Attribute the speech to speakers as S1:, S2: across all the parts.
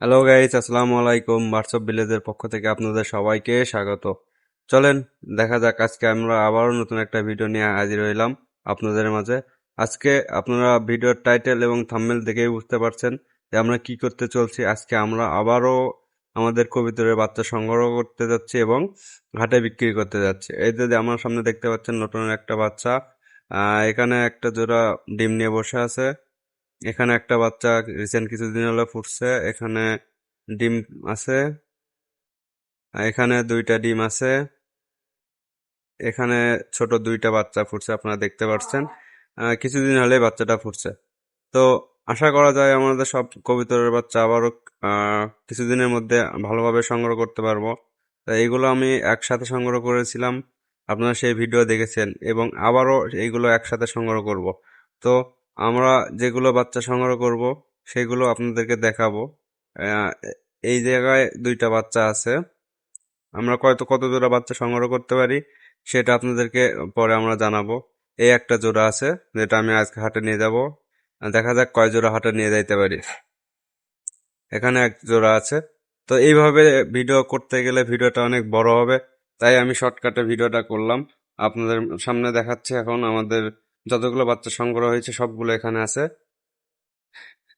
S1: Hello guys আসসালামু আলাইকুম WhatsApp ভিলেজের পক্ষ থেকে আপনাদের সবাইকে স্বাগত। চলেন, দেখা যাক আজকে আমরা আবারও নতুন একটা ভিডিও নিয়ে হাজির হইলাম আপনাদের মাঝে। আজকে আপনারা ভিডিওর টাইটেল এবং থাম্বনেল দেখেই বুঝতে পারছেন যে আমরা কি করতে চলছি। আজকে আমরা আবারও আমাদের কবিতরের বাচ্চা সংগ্রহ করতে যাচ্ছি এবং ঘাটে বিক্রি করতে যাচ্ছি। এই যে আমার সামনে দেখতে পাচ্ছেন নতুন একটা বাচ্চা। এখানে একটা জোড়া ডিম নিয়ে বসে আছে। এখানে একটা বাচ্চা রিসেন্ট কিছুদিন হলো ফুটছে, এখানে ডিম আছে, এখানে দুইটা ডিম আছে, এখানে ছোট দুইটা বাচ্চা ফুটছে, আপনারা দেখতে পাচ্ছেন কিছুদিন হলে বাচ্চাটা ফুটছে। তো আশা করা যায় আমাদের সব কবিতরের বাচ্চা আবারও কিছুদিনের মধ্যে ভালোভাবে সংগ্রহ করতে পারব। তো এইগুলো আমি একসাথে সংগ্রহ করেছিলাম, আপনারা সেই ভিডিও দেখেছেন, এবং আবারও এইগুলো একসাথে সংগ্রহ করব। তো আমরা যেগুলো বাচ্চা সংগ্রহ করব, সেগুলো আপনাদেরকে দেখাবো। এই জায়গায় দুইটা বাচ্চা আছে। আমরা কত কত জোড়া বাচ্চা সংগ্রহ করতে পারি, সেটা আপনাদেরকে পরে আমরা জানাব। এই একটা জোড়া আছে, যেটা আমি আজকে হাটে নিয়ে যাব। দেখা যাক কয় জোড়া হাটে নিয়ে যাইতে পারি। এখানে এক জোড়া আছে। তো এইভাবে ভিডিও করতে গেলে ভিডিওটা অনেক বড় হবে, তাই আমি শর্টকাটে ভিডিওটা করলাম। আপনাদের সামনে দেখাচ্ছে এখন আমাদের যতগুলো বাচ্চা সংগ্রহ হয়েছে, সবগুলো এখানে আছে।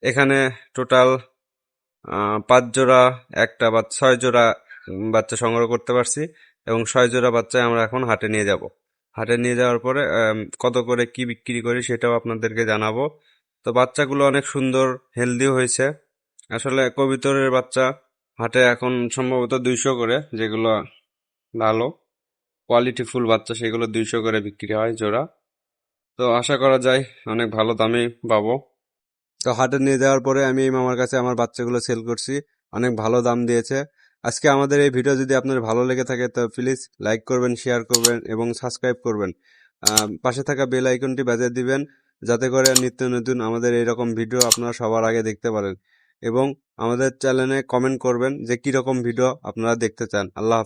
S1: এখানে টোটাল পাঁচ জোড়া, একটা বা ছয় জোড়া বাচ্চা সংগ্রহ করতে পারছি এবং ছয় জোড়া বাচ্চা আমরা এখন হাটে নিয়ে যাব। হাটে নিয়ে যাওয়ার পরে কত করে কি বিক্রি করি সেটাও আপনাদেরকে জানাব। তো বাচ্চাগুলো অনেক সুন্দর হেলদি হয়েছে। আসলে কবিতরের বাচ্চা হাটে এখন সম্ভবত দুইশো করে, যেগুলো ভালো কোয়ালিটি ফুল বাচ্চা সেগুলো দুইশো করে বিক্রি হয় জোড়া। তো আশা করা যায় অনেক ভালো দামে পাবো। তো হাটে নিয়ে যাওয়ার পরে আমি এই মামার কাছে আমার বাচ্চাগুলো সেল করছি। অনেক ভালো দাম দিয়েছে। আজকে আমাদের এই ভিডিও যদি আপনার ভালো লেগে থাকে, তো প্লিজ লাইক করবেন শেয়ার করবেন এবং সাবস্ক্রাইব করবেন। পাশে থাকা বেল আইকনটি বাজিয়ে দিবেন, যাতে করে নিত্য নতুন আমাদের এইরকম ভিডিও আপনারা সবার আগে দেখতে পারেন। এবং আমাদের চ্যানেলে কমেন্ট করবেন যে কি রকম ভিডিও আপনারা দেখতে চান। আল্লাহ।